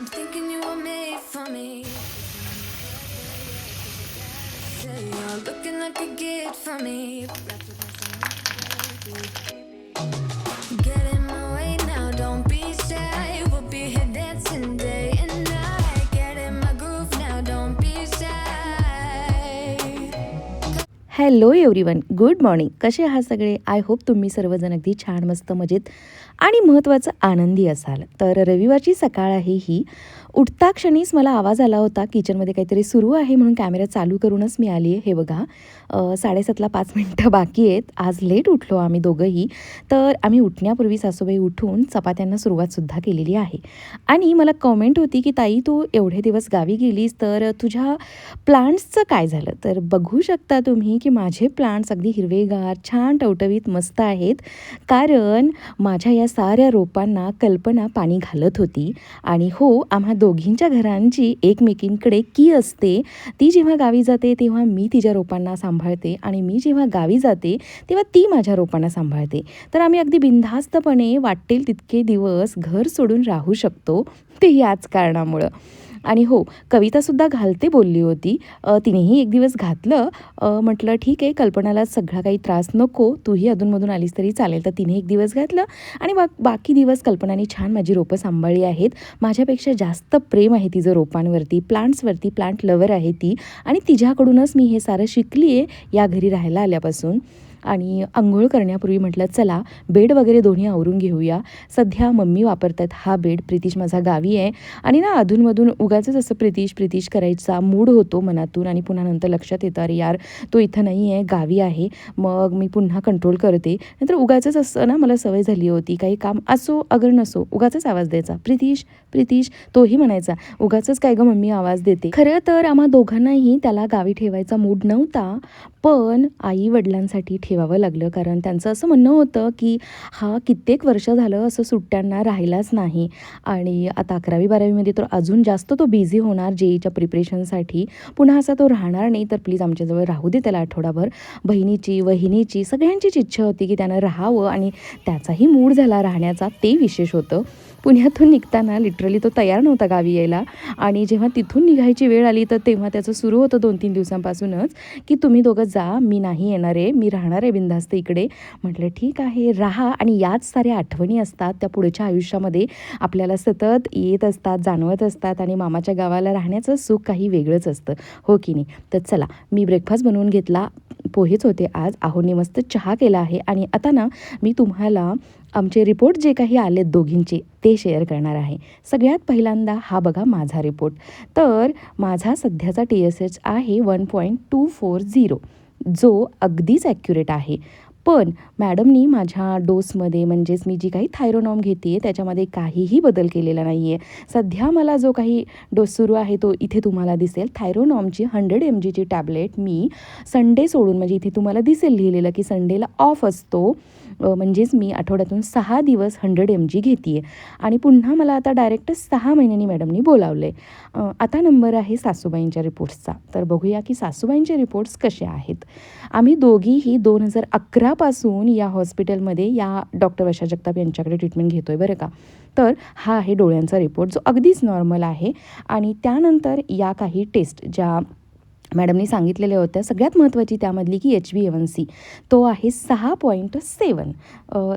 I'm thinking you were made for me. Say you're looking like a gift for me. Hello everyone good morning. कसे आहात सगळे? I hope तुम्ही सर्वजण अगदी छान मस्त मजेत आणि महत्त्वाचं आनंदी असाल. तर रविवारची सकाळ आहे ही. उठता क्षणीच मला आवाज आला होता किचनमध्ये काहीतरी सुरू आहे म्हणून कॅमेरा चालू करूनच मी आली आहे. हे बघा साडेसातला पाच मिनटं बाकी आहेत. आज लेट उठलो आम्ही दोघंही. तर आम्ही उठण्यापूर्वी सासूबाई उठून चपात्यांना सुरुवातसुद्धा केलेली आहे. आणि मला कमेंट होती की ताई तू एवढे दिवस गावी गेलीस तर तुझ्या प्लांट्सचं काय झालं? तर बघू शकता तुम्ही की माझे प्लांट्स अगदी हिरवेगार छान टवटवीत मस्त आहेत. कारण माझ्या या साऱ्या रोपांना कल्पना पाणी घालत होती. आणि हो आम्हा दोघींच्या घरांची एकमेकींकडे की असते ती जेव्हा गावी जाते तेव्हा मी तिच्या रोपांना सांभाळते आणि मी जेव्हा गावी जाते तेव्हा ती माझ्या रोपांना सांभाळते. तर आम्ही अगदी बिनधास्तपणे वाटेल तितके दिवस घर सोडून राहू शकतो ते याच कारणामुळं. आणि हो कवितासुद्धा घालते बोलली होती. तिनेही एक दिवस घातलं. म्हटलं ठीक आहे कल्पनाला सगळा काही त्रास नको. तूही अधूनमधून आलीस तरी चालेल. तर तिने एक दिवस घातलं. आणि बा बाकी दिवस कल्पनाने छान माझी रोपं सांभाळली आहेत. माझ्यापेक्षा जास्त प्रेम आहे तिचं रोपांवरती प्लांट्सवरती प्लांट लवर आहे ती. आणि तिच्याकडूनच मी हे सारं शिकली आहे या घरी राहायला आल्यापासून. आणि आंघोळ करण्यापूर्वी म्हटलं चला बेड वगैरे दोन्ही आवरून घेऊया. सध्या मम्मी वापरतात हा बेड. प्रितीश माझा गावी आहे. आणि ना अधूनमधून उगाच असं प्रितीश प्रितीश करायचा मूड होतो मनातून आणि पुन्हा नंतर लक्षात येतं अरे यार तो इथं नाही आहे गावी आहे. मग मी पुन्हा कंट्रोल करते. नंतर उगाचंच असं ना मला सवय झाली होती काही काम असो अगर नसो उगाचच आवाज द्यायचा. प्रितीश प्रितीश तोही म्हणायचा उगाचंच काय गं मम्मी आवाज देते. खरं तर आम्हा दोघांनाही त्याला गावी ठेवायचा मूड नव्हता पण आई वडिलांसाठी ठेवावं लागलं. कारण त्यांचं असं म्हणणं होतं की हा कित्येक वर्ष झालं असं सुट्ट्यांना राहिलाच नाही. आणि आता अकरावी बारावीमध्ये तर अजून जास्त तो बिझी होणार जे ईच्या प्रिपरेशनसाठी पुन्हा असा तो राहणार नाही. तर प्लीज आमच्याजवळ राहू दे त्याला आठवडाभर. बहिणीची वहिनीची सगळ्यांचीच इच्छा होती की त्यानं राहावं. आणि त्याचाही मूड झाला राहण्याचा. ते विशेष होतं. पुण्यातून निघताना लिटरली तो तयार नव्हता गावी यायला. आणि जेव्हा तिथून निघायची वेळ आली तर तेव्हा त्याचं सुरू होतं दोन तीन दिवसांपासूनच की तुम्ही दोघं जा मी नाही येणार आहे मी राहणार आहे बिंदास्त इकडे. म्हटलं ठीक आहे राहा. आणि याच साऱ्या आठवणी असतात त्या पुढच्या आयुष्यामध्ये. आपल्याला सतत येत असतात जाणवत असतात आणि मामाच्या गावाला राहण्याचं सुख काही वेगळंच असतं. हो की नाही? तर चला मी ब्रेकफास्ट बनवून घेतला. पोहेच होते आज. आहोने मस्त चहा केला आहे. आणि आता ना मी तुम्हाला आमचे रिपोर्ट जे काही आलेत दोघींचे ते शेअर करणार आहे. सगळ्यात पहिल्यांदा हा बघा माझा रिपोर्ट. तर माझा सध्याचा टी एस एच आहे one point two four zero जो अगदीच ॲक्युरेट आहे. पण मॅडमनी माझ्या डोसमध्ये म्हणजेच मी जी काही थायरोनॉम घेते आहे त्याच्यामध्ये काहीही बदल केलेला नाही आहे सध्या मला जो काही डोस सुरू आहे तो इथे तुम्हाला दिसेल. थायरोनॉमची हंड्रेड एम जीची टॅबलेट मी संडे सोडून म्हणजे इथे तुम्हाला दिसेल लिहिलेलं की संडेला ऑफ असतो. म्हणजेच मी आठवड्यातून सहा दिवस हंड्रेड एम जी घेते आहे आणि पुन्हा मला आता डायरेक्ट सहा महिन्यांनी मॅडमनी बोलावलं आहे आता नंबर आहे सासूबाईंच्या रिपोर्ट्सचा तर बघूया की सासूबाईंचे रिपोर्ट्स कसे आहेत. आम्ही दोघीही दोन हजार अकरापासून या हॉस्पिटलमध्ये या डॉक्टर वर्षा जगताप यांच्याकडे ट्रीटमेंट घेतो आहे बरं का. तर हा आहे डोळ्यांचा रिपोर्ट जो अगदीच नॉर्मल आहे. आणि त्यानंतर या काही टेस्ट ज्या मॅडमनी सांगितलेल्या होत्या सगळ्यात महत्त्वाची त्यामधली की एच बी एवन सी तो आहे सहा point seven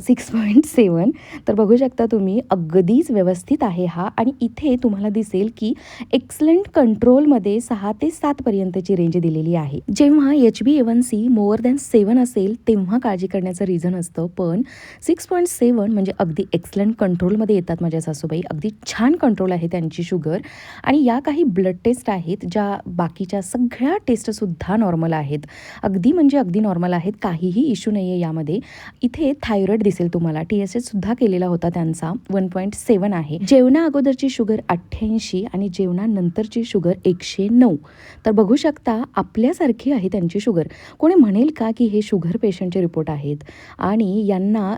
six point seven. तर बघू शकता तुम्ही अगदीच व्यवस्थित आहे हा आणि इथे तुम्हाला दिसेल की एक्सलंट कंट्रोलमध्ये सहा ते सातपर्यंतची रेंज दिलेली आहे. जेव्हा H B A one C more than seven असेल तेव्हा काळजी करण्याचं रिझन असतं पण सिक्स पॉईंट सेवन म्हणजे अगदी एक्सलंट कंट्रोलमध्ये येतात माझ्या सासूबाई. अगदी छान कंट्रोल आहे त्यांची शुगर आणि या काही ब्लड टेस्ट आहेत ज्या बाकीच्या सगळ्या टेस्टसुद्धा नॉर्मल आहेत. अगदी म्हणजे अगदी नॉर्मल आहेत. काहीही इश्यू नाही आहे यामध्ये. इथे थायरॉइड दिसेल तुम्हाला. टी एस एच सुद्धा केलेला होता त्यांचा. वन पॉईंट सेवन आहे. जेवणा अगोदरची शुगर अठ्ठ्याऐंशी आणि जेवणानंतरची शुगर एकशे नऊ. तर बघू शकता आपल्यासारखी आहे त्यांची शुगर कोणी म्हणेल का की हे शुगर पेशंटचे रिपोर्ट आहेत? आणि यांना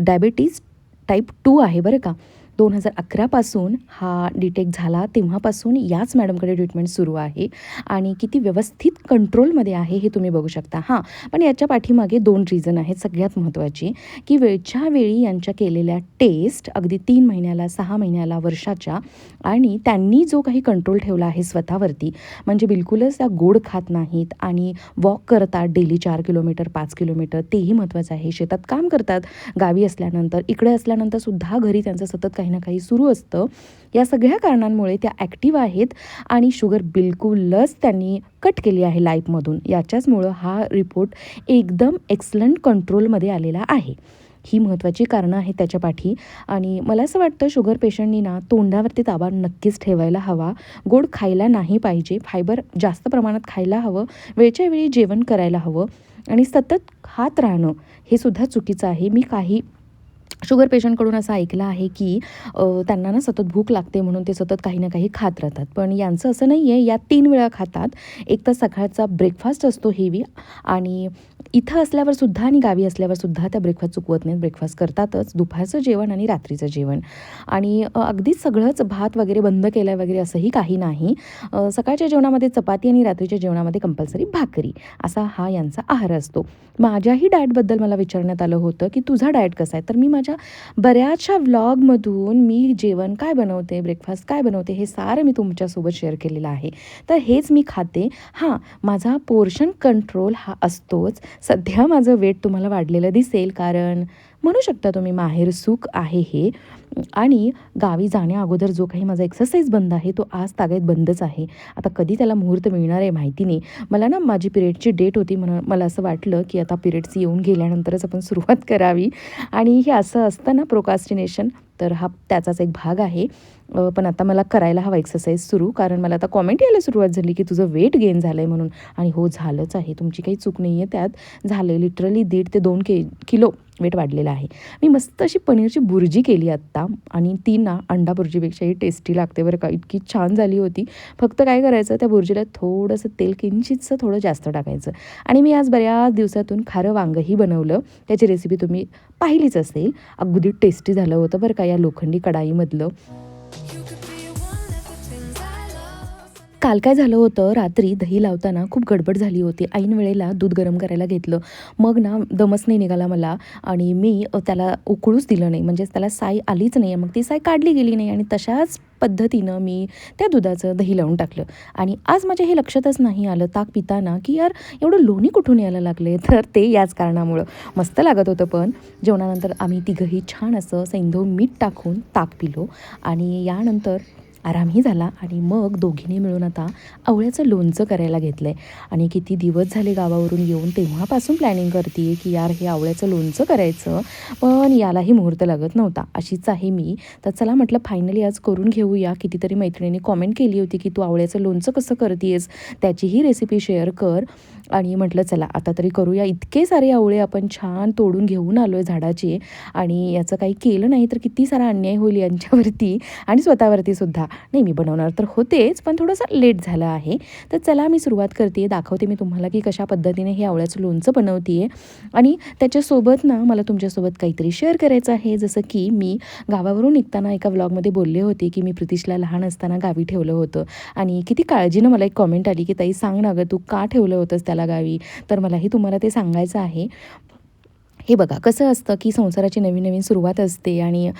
डायबिटीज टाईप टू आहे बरं का. दोन हजार अकरापासून हा डिटेक्ट झाला. तेव्हापासून याच मॅडमकडे ट्रीटमेंट सुरू आहे. आणि किती व्यवस्थित कंट्रोलमध्ये आहे हे तुम्ही बघू शकता. हां पण याच्या पाठीमागे दोन रिझन आहेत सगळ्यात महत्त्वाची की वेळच्या वेळी यांच्या केलेल्या टेस्ट अगदी तीन महिन्याला सहा महिन्याला वर्षाच्या आणि त्यांनी जो काही कंट्रोल ठेवला आहे स्वतःवरती म्हणजे बिलकुलच त्या गोड खात नाहीत आणि वॉक करतात डेली चार किलोमीटर पाच किलोमीटर तेही महत्त्वाचं आहे. शेतात काम करतात गावी असल्यानंतर इकडे असल्यानंतर सुद्धा घरी त्यांचं सतत काही काही ना काही सुरू असतं. या सगळ्या कारणांमुळे त्या ॲक्टिव्ह आहेत आणि शुगर बिलकुलच त्यांनी कट केली आहे लाईफमधून. याच्याचमुळं हा रिपोर्ट एकदम एक्सलंट कंट्रोलमध्ये आलेला आहे. ही महत्त्वाची कारणं आहेत त्याच्या पाठी. आणि मला असं वाटतं शुगर पेशंटनी ना तोंडावरती ताबा नक्कीच ठेवायला हवा. गोड खायला नाही पाहिजे. फायबर जास्त प्रमाणात खायला हवं. वेळच्या वेळी जेवण करायला हवं. आणि सतत खात राहणं हे सुद्धा चुकीचं आहे. मी काही शुगर पेशंटकडून असं ऐकलं आहे की त्यांना ना सतत भूक लागते म्हणून ते सतत काही ना काही खात राहतात. पण यांचं असं नाही आहे या तीन वेळा खातात. एक तर सकाळचा ब्रेकफास्ट असतो हेवी आणि इथं असल्यावर सुद्धा आणि गावी असल्यावर सुद्धा त्या ब्रेकफास्ट चुकवत नाहीत. ब्रेकफास्ट करतातच दुपारचं जेवण आणि रात्रीचं जेवण. आणि अगदीच सगळंच भात वगैरे बंद केलं वगैरे असंही काही नाही. सकाळच्या जेवणामध्ये चपाती आणि रात्रीच्या जेवणामध्ये कंपल्सरी भाकरी असा हा यांचा आहार असतो. माझ्याही डाएटबद्दल मला विचारण्यात आलं होतं की तुझा डाएट कसा आहे? तर मी माझ्या बऱ्याचशा व्लॉगमधून मी जेवण काय बनवते ब्रेकफास्ट काय बनवते हे सारं मी तुमच्यासोबत शेअर केलेलं आहे. तर हेच मी खाते. हां माझा पोर्शन कंट्रोल हा असतोच. सध्या माझं वेट तुम्हाला वाढलेलं दिसेल कारण म्हणू शकता तुम्ही माहेर सुख आहे हे. आणि गावी जाण्या अगोदर जो काही माझा एक्सरसाइज बंद आहे तो आज तागायत बंदच आहे. आता कधी त्याला मुहूर्त मिळणार आहे माहिती नाही. मला ना माझी पिरियडची डेट होती म्हणून मला असं वाटलं की आता पिरियड्स येऊन गेल्यानंतरच आपण सुरुवात करावी. आणि हे असं असतं ना प्रोकास्टिनेशन तर हा त्याचाच एक भाग आहे. पण आता मला करायला हवा एक्सरसाइज सुरू कारण मला आता कॉमेंट यायला सुरुवात झाली की तुझं वेट गेन झालं आहे म्हणून. आणि हो झालंच आहे. तुमची काही चूक नाही आहे त्यात. झालं आहे लिटरली दीड ते दोन के किलो वेट वाढलेलं आहे. मी मस्त अशी पनीरची बुर्जी केली आत्ता. आणि ती ना अंडा बुर्जीपेक्षाही टेस्टी लागते बरं का. इतकी छान झाली होती. फक्त काय करायचं त्या बुर्जीला थोडंसं तेल किंचितचं थोडं जास्त टाकायचं. आणि मी आज बऱ्याच दिवसातून खारं वांगंही बनवलं. त्याची रेसिपी तुम्ही पाहिलीच असेल. अगदी टेस्टी झालं होतं बरं का. या लोखंडी कढाईमधलं. काल काय झालं होतं? रात्री दही लावताना खूप गडबड झाली होती. ऐन वेळेला दूध गरम करायला घेतलं. मग ना दमच नाही निघाला मला आणि मी त्याला उकळूच दिलं नाही. म्हणजेच त्याला साय आलीच नाही मग ती साय काढली गेली नाही आणि तशाच पद्धतीनं मी त्या दुधाचं दही लावून टाकलं. आणि आज माझ्या हे लक्षातच नाही आलं ताक पिताना की यार एवढं लोणी कुठून यायला लागले? तर ते याच कारणामुळं. मस्त लागत होतं पण. जेवणानंतर आम्ही तिघंही छान असं सैंधव मीठ टाकून ताक पिलो. आणि यानंतर आरामही झाला आणि मग दोघींनी मिळून आता आवळ्याचं लोणचं करायला घेतलं आहे आणि किती दिवस झाले गावावरून येऊन तेव्हापासून प्लॅनिंग करते की यार हे आवळ्याचं लोणचं करायचं पण यालाही मुहूर्त लागत नव्हता. अशीच आहे मी. तर चला म्हटलं फायनली आज करून घेऊया. कितीतरी मैत्रिणीने कॉमेंट केली होती की तू आवळ्याचं लोणचं कसं करतेस त्याचीही रेसिपी शेअर कर. आणि म्हटलं चला आता तरी करूया. इतके सारे आवळे आपण छान तोडून घेऊन आलो आहे झाडाचे. आणि याचं काही केलं नाही तर किती सारा अन्याय होईल यांच्यावरती आणि स्वतःवरती सुद्धा. नाही मी बनवणार तर होतेच पण थोडंसं लेट झालं आहे. तर चला मी सुरुवात करते. दाखवते मी तुम्हाला की कशा पद्धतीने हे आवळ्याचं लोणचं बनवते आहे आणि त्याच्यासोबत ना मला तुमच्यासोबत काहीतरी शेअर करायचं आहे. जसं की मी गावावरून निघताना एका व्लॉगमध्ये बोलले होते की मी प्रितिशला लहान असताना गावी ठेवलं होतं. आणि किती काळजीनं मला एक कॉमेंट आली की ताई सांग ना गं तू का ठेवलं होतंस त्याला गावी? तर मलाही तुम्हाला ते सांगायचं आहे. हे बघा कसं असतं की संसाराची नवीन नवीन सुरुवात असते आणि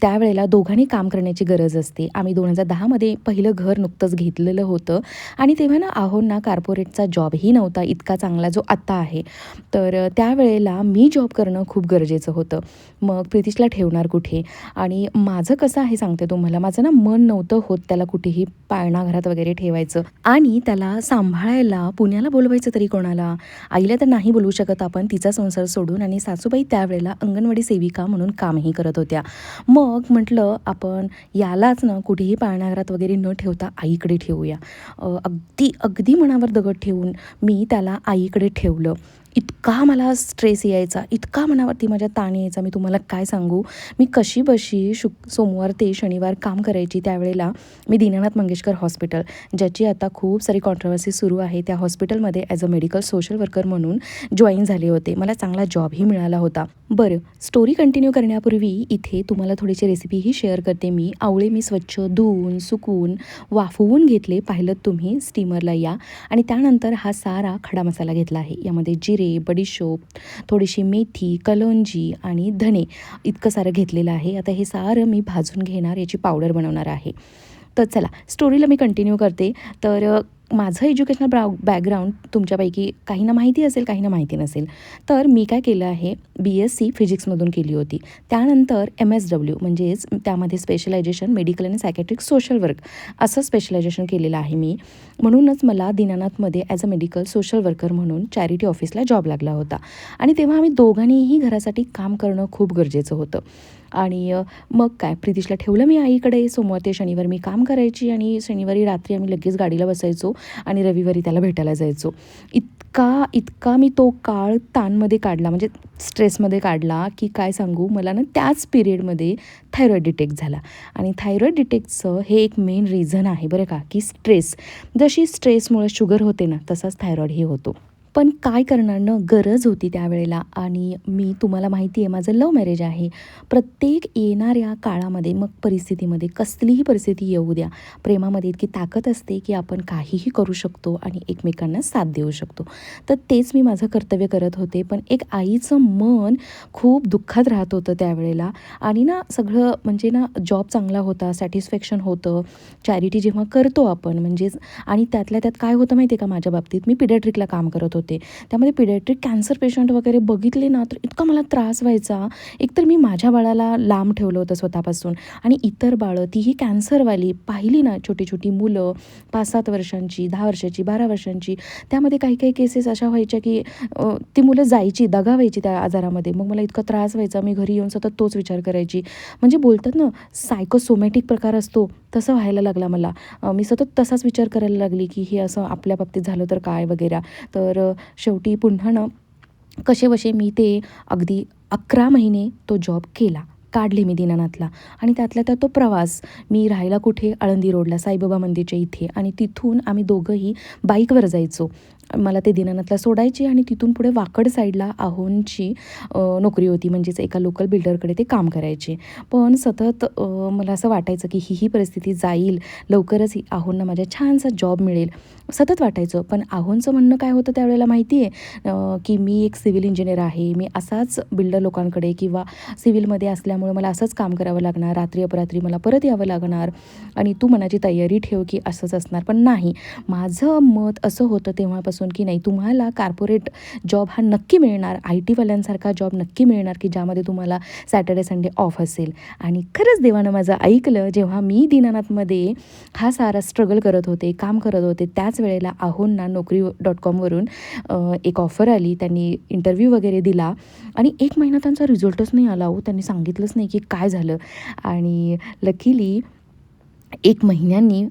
त्यावेळेला दोघांनी काम करण्याची गरज असते. आम्ही दोन हजार दहामध्ये पहिलं घर नुकतंच घेतलेलं होतं आणि तेव्हा ना आहोंना कार्पोरेटचा जॉबही नव्हता इतका चांगला जो आत्ता आहे. तर त्यावेळेला मी जॉब करणं खूप गरजेचं होतं. मग प्रितिशला ठेवणार कुठे? आणि माझं कसं आहे सांगते तुम्हाला माझं ना मन नव्हतं होत त्याला कुठेही पाळणाघरात वगैरे ठेवायचं. आणि त्याला सांभाळायला पुण्याला बोलवायचं तरी कोणाला? आईला तर नाही बोलू शकत आपण तिचा संसार सोडून आणि सासूबाई त्यावेळेला अंगणवाडी सेविका म्हणून कामही करत होत्या. मग म्हटलं आपण यालाच ना कुठेही पाळणाघरात वगैरे न ठेवता आईकडे ठेवूया. अगदी अगदी मनावर दगड ठेवून मी त्याला आईकडे ठेवलं. इतका मला स्ट्रेस यायचा इतका मनावरती माझ्या ताण यायचा मी तुम्हाला काय सांगू? मी कशी बशी शुक सोमवार ते शनिवार काम करायची त्यावेळेला मी दीनानाथ मंगेशकर हॉस्पिटल ज्याची आता खूप सारी कॉन्ट्रवर्सी सुरू आहे. त्या हॉस्पिटलमध्ये as a medical social worker म्हणून जॉईन झाले होते. मला चांगला जॉबही मिळाला होता. बरं स्टोरी कंटिन्यू करण्यापूर्वी इथे तुम्हाला थोडीशी रेसिपीही शेअर करते मी. आवळे मी स्वच्छ धुवून सुकवून वाफवून घेतले. पाहिलं तुम्ही स्टीमरला या. आणि त्यानंतर हा सारा खडा मसाला घेतला आहे. यामध्ये जिरे बडीशोप थोडीशी मेथी कलोंजी आणि धने इतकं सारं घेतलेलं आहे. आता हे सारं मी भाजून घेणार. याची पावडर बनवणार आहे. तर चला स्टोरीला मी कंटिन्यू करते. तर माझं एज्युकेशनल ब्रा बॅकग्राऊंड तुमच्यापैकी काहींना माहिती असेल काहींना माहिती नसेल. तर मी काय केलं आहे बी एस सी फिजिक्समधून केली होती. त्यानंतर एम एस डब्ल्यू म्हणजेच त्यामध्ये स्पेशलायझेशन मेडिकल आणि सायकॅट्रिक सोशल वर्क असं स्पेशलायझेशन केलेलं आहे मी. म्हणूनच मला दीनानाथमध्ये as a medical social worker म्हणून चॅरिटी ऑफिसला जॉब लागला होता. आणि तेव्हा आम्ही दोघांनीही घरासाठी काम करणं खूप गरजेचं होतं. आणि मग काय? प्रितीशला ठेवलं मी आईकडे सोमवार ते शनिवार मी काम करायची आणि शनिवारी रात्री आम्ही लगेच गाडीला बसायचो आणि रविवारी त्याला भेटायला जायचो. इतका इतका मी तो काळ ताणमध्ये काढला म्हणजे स्ट्रेसमध्ये काढला की काय सांगू? मला ना त्याच पिरियडमध्ये थायरॉईड डिटेक्ट झाला. आणि थायरॉईड डिटेक्टचं हे एक मेन रिझन आहे बरं का की स्ट्रेस. जशी स्ट्रेसमुळे शुगर होते ना तसाच थायरॉईडही होतो. पण काय करणार ना गरज होती त्यावेळेला? आणि मी तुम्हाला माहिती आहे माझं लव्ह मॅरेज आहे. प्रत्येक येणाऱ्या काळामध्ये मग परिस्थितीमध्ये कसलीही परिस्थिती येऊ द्या. प्रेमामध्ये इतकी ताकद असते की आपण काहीही करू शकतो आणि एकमेकांना साथ देऊ शकतो. तर तेच मी माझं कर्तव्य करत होते. पण एक आईचं मन खूप दुःखात राहत होतं त्यावेळेला. आणि ना सगळं म्हणजे ना जॉब चांगला होता सॅटिस्फॅक्शन होतं. चॅरिटी जेव्हा करतो आपण म्हणजेच आणि त्यातल्या त्यात काय होतं माहिती आहे का माझ्या बाबतीत? मी पिडॅट्रिकला काम करत होते. त्यामध्ये पिडॅट्रिक कॅन्सर पेशंट वगैरे बघितले ना तर इतका मला त्रास व्हायचा. एकतर मी माझ्या बाळाला लांब ठेवलं होतं स्वतःपासून आणि इतर बाळं तीही कॅन्सरवाली पाहिली ना छोटी छोटी मुलं पाच सात वर्षांची दहा वर्षाची बारा वर्षांची त्यामध्ये काही काही केसेस अशा व्हायच्या की ती मुलं जायची दगा व्हायची त्या आजारामध्ये. मग मला इतका त्रास व्हायचा मी घरी येऊन सतत तोच विचार करायची. म्हणजे बोलतात ना सायकोसोमॅटिक प्रकार असतो तसं व्हायला लागला मला. मी सतत तसाच विचार करायला लागली की हे असं आपल्या बाबतीत झालं तर काय वगैरे. तर शेवटी पुन्हा ना कसेबसे मी ते अगदी अकरा महिने तो जॉब केला काढले मी दीनानाथला. आणि त्यातल्या त्यात तो प्रवास मी राहायला कुठे? आळंदी रोडला साईबाबा मंदिरच्या इथे. आणि तिथून आम्ही दोघंही बाईकवर जायचो. मला ते दीनानाथला सोडायचे आणि तिथून पुढे वाकड साईडला आहोंची नोकरी होती. म्हणजेच एका लोकल बिल्डरकडे ते काम करायचे. पण सतत मला असं वाटायचं की ही ही परिस्थिती जाईल. लवकरच ही आहोंना माझ्या छानसा जॉब मिळेल. सतत वाटायचं. पण आहोंचं म्हणणं काय होतं त्यावेळेला माहिती आहे की मी एक सिव्हिल इंजिनियर आहे. मी असाच बिल्डर लोकांकडे किंवा सिव्हिलमध्ये असल्यामुळे मला असंच काम करावं लागणार. रात्री अपरात्री मला परत यावं लागणार. आणि तू मनाची तयारी ठेव की असंच असणार. पण नाही. माझं मत असं होतं तेव्हापासून की नाही तुम्हाला कार्पोरेट जॉब हा नक्की मिळणार आय टीवाल्यांसारखा जॉब नक्की मिळणार की ज्यामध्ये तुम्हाला सॅटर्डे संडे ऑफ असेल. आणि खरंच देवानं माझं ऐकलं जेव्हा मी दीनानाथमध्ये हा सारा स्ट्रगल करत होते काम करत होते त्याच वेळेला आहोंना नोकरी डॉट कॉमवरून एक ऑफर आली त्यांनी इंटरव्ह्यू वगैरे दिला. आणि एक महिना त्यांचा रिझल्टच नाही आला हो त्यांनी सांगितलंच नाही की काय झालं. आणि लकीली एक महिन्यांनी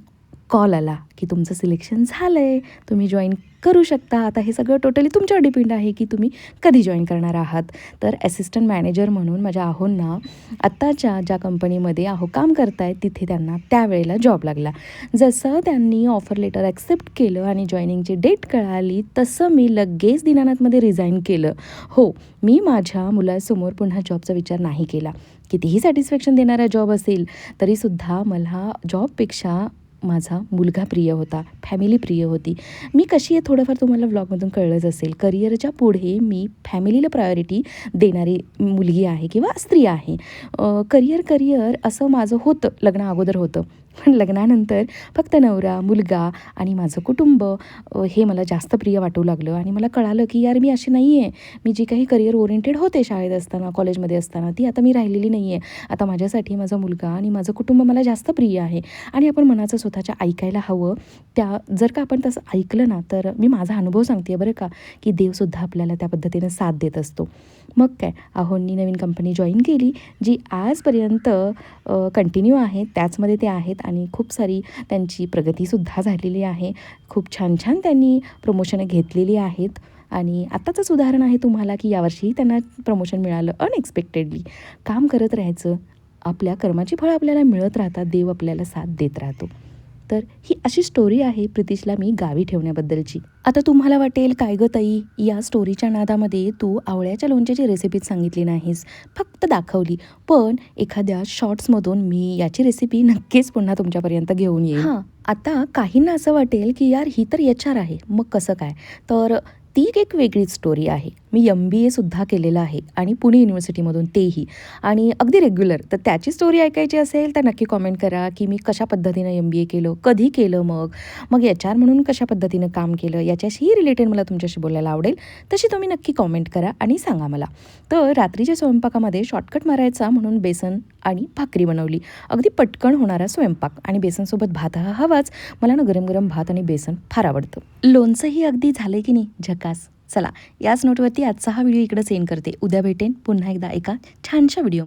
कॉल आला की तुमचं सिलेक्शन झालं आहे तुम्ही जॉईन करू शकता. आता हे सगळं टोटली तुमच्यावर डिपेंड आहे की तुम्ही कधी जॉईन करणार आहात. तर असिस्टंट मॅनेजर म्हणून माझ्या आहोंना आत्ताच्या ज्या कंपनीमध्ये आहो काम करतायत तिथे त्यांना त्यावेळेला जॉब लागला. जसं त्यांनी ऑफर लेटर ॲक्सेप्ट केलं आणि जॉईनिंगची डेट कळाली तसं मी लगेच दिनानाथमध्ये रिझाईन केलं. हो मी माझ्या मुलासमोर पुन्हा जॉबचा विचार नाही केला. कितीही सॅटिस्फॅक्शन देणारा जॉब असेल तरीसुद्धा मला जॉबपेक्षा माझा मुलगा प्रिय होता फॅमिली प्रिय होती. मी कशी आहे थोडंफार तुम्हाला व्लॉगमधून कळलंच असेल करिअरच्या पुढे मी फॅमिलीला प्रायोरिटी देणारी मुलगी आहे किंवा स्त्री आहे. करिअर करिअर असं माझं होतं लग्न अगोदर होतं. पण लग्नानंतर फक्त नवरा मुलगा आणि माझं कुटुंब हे मला जास्त प्रिय वाटू लागलं आणि मला कळालं की यार मी अशी नाही आहे मी जी काही करिअर ओरिएंटेड होते शाळेत असताना कॉलेजमध्ये असताना ती आता मी राहिलेली नाही आहे आता माझ्यासाठी माझा मुलगा आणि माझं कुटुंब मला जास्त प्रिय आहे. आणि आपण मनाचं स्वतःच्या ऐकायला हवं. त्या जर का आपण तसं ऐकलं ना तर मी माझा अनुभव सांगते बरं का की देवसुद्धा आपल्याला त्या पद्धतीनं साथ देत असतो. मग काय आहोंनी नवीन कंपनी जॉईन केली जी आजपर्यंत कंटिन्यू आहे त्याचमध्ये ते आहेत. आणि खूप सारी त्यांची प्रगतीसुद्धा झालेली आहे. खूप छान छान त्यांनी प्रमोशनं घेतलेली आहेत. आणि आत्ताचंच उदाहरण आहे तुम्हाला की यावर्षीही त्यांना प्रमोशन मिळालं अनएक्सपेक्टेडली काम करत राहायचं आपल्या कर्माची फळं आपल्याला मिळत राहतात देव आपल्याला साथ देत राहतो. तर ही अशी स्टोरी आहे प्रितिशला मी गावी ठेवण्याबद्दलची. आता तुम्हाला वाटेल काय गं ताई या स्टोरीच्या नादामध्ये तू आवळ्याच्या लोणच्याची रेसिपीच सांगितली नाहीस. फक्त दाखवली. पण एखाद्या शॉर्ट्समधून मी याची रेसिपी नक्कीच पुन्हा तुमच्यापर्यंत घेऊन येईल हां आता काहींना असं वाटेल की यार ही तर एच आर आहे. मग कसं काय? तर ती एक वेगळीच स्टोरी आहे. मी एम बी एसुद्धा केलेलं आहे आणि पुणे युनिव्हर्सिटीमधून तेही. आणि अगदी रेग्युलर तर त्याची स्टोरी ऐकायची असेल तर नक्की कॉमेंट करा की मी कशा पद्धतीनं एम बी ए केलं कधी केलं मग? मग एच आर म्हणून कशा पद्धतीनं काम केलं? याच्याशीही रिलेटेड मला तुमच्याशी बोलायला आवडेल. तशी तुम्ही नक्की कॉमेंट करा आणि सांगा मला. तर रात्रीच्या स्वयंपाकामध्ये शॉर्टकट मारायचा म्हणून बेसन आणि भाकरी बनवली. अगदी पटकन होणारा स्वयंपाक आणि बेसनसोबत भात हा हवाच. मला ना गरम गरम भात आणि बेसन फार आवडतं. लोणचंही अगदी झालं की नाही? विकास. चला याच नोटवरती आजचा हा व्हिडिओ इकडं सेंड करते. उद्या भेटेन पुन्हा एकदा एका छानशा व्हिडिओ